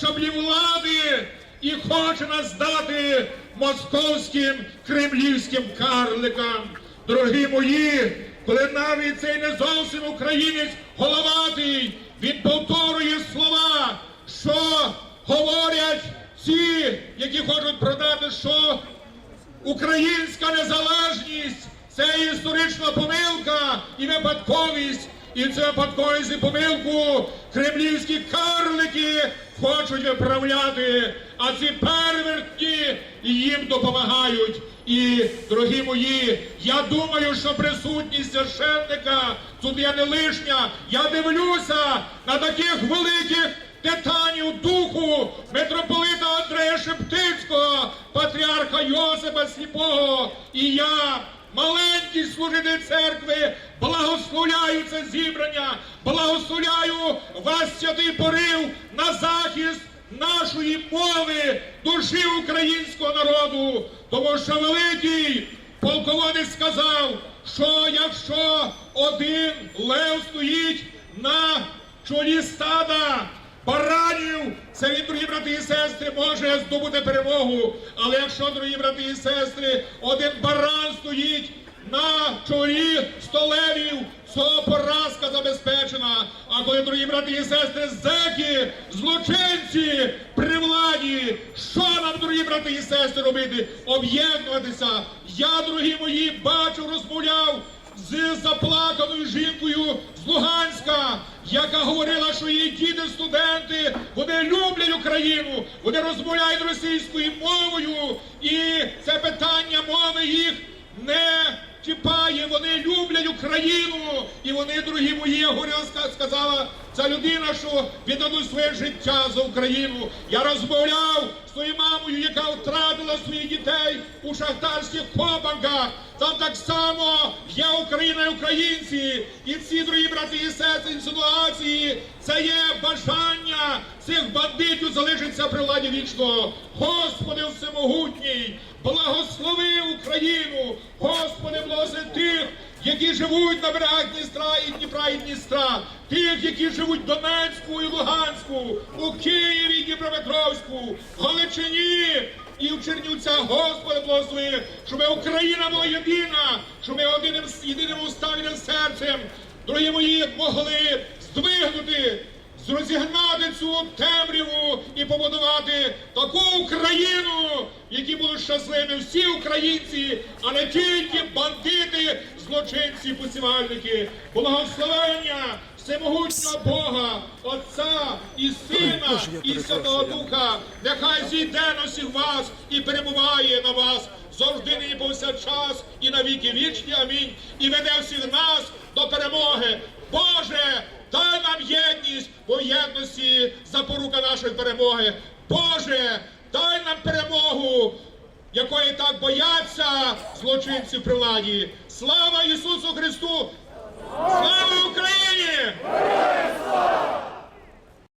шаблі влади і хоче нас здати московським кремлівським карликам. Дорогі мої, коли навіть цей не зовсім українець головатий, він повторює слова, що говорять ці, які хочуть продати, що Українська незалежність це історична помилка і випадковість. І цю випадковість і помилку кремлівські карлики хочуть виправляти, а ці первертні їм допомагають. І, дорогі мої, я думаю, що присутність священника тут є не лишня. Я дивлюся на таких великих титанів духу митрополита Андрея Шептицького, патріарха Йосипа Сліпого і я, маленький служитель церкви, благословляю це зібрання, благословляю вас святий порив на захист нашої мови, душі українського народу, тому що великий полководець сказав, що якщо один лев стоїть на чолі стада, баранів, це він, дорогі брати і сестри, може здобути перемогу. Але якщо, дорогі брати і сестри, один баран стоїть на чолі столевів, то поразка забезпечена. А коли, дорогі брати і сестри, зеки, злочинці при владі, що нам, дорогі брати і сестри, робити? Об'єднуватися. Я, дорогі мої, бачу, розмовляв з заплаканою жінкою з Луганська, яка говорила, що її діти студенти, вони люблять Україну, вони розмовляють російською мовою, і це питання мови їх не чіпає. Вони люблять Україну, і вони, дорогі мої, я говорила, сказала ця людина, що віддадуть своє життя за Україну. Я розмовляв з тою мамою, яка втратила своїх дітей у шахтарських копанках. Там так само є Україна і українці, і ці дорогі брати. Це є бажання цих бандитів залишитися при владі вічного. Господи всемогутній, благослови Україну, Господи, благослови тих, які живуть на берегах Дністра і Дніпра і Дністра, тих, які живуть в Донецьку і Луганську, у Києві і Дніпропетровську, Галичині і в Чернівцях, Господи, благослови, щоб Україна була єдина, щоб ми одним єдиним устам, серцем, дорогі мої, могли здвигнути розігнати цю темряву і побудувати таку Україну, в якій будуть щасливі всі українці, а не тільки бандити, злочинці, посівальники. Благословення всемогутнього Бога, Отця і Сина, і Святого Духа, нехай зійде на всіх вас і перебуває на вас завжди нині повсякчас і на віки вічні. Амінь. І веде всіх нас до перемоги. Боже, дай нам єдність, бо єдності запорука нашої перемоги. Боже, дай нам перемогу, якої так бояться злочинці при владі. Слава Ісусу Христу! Слава Україні!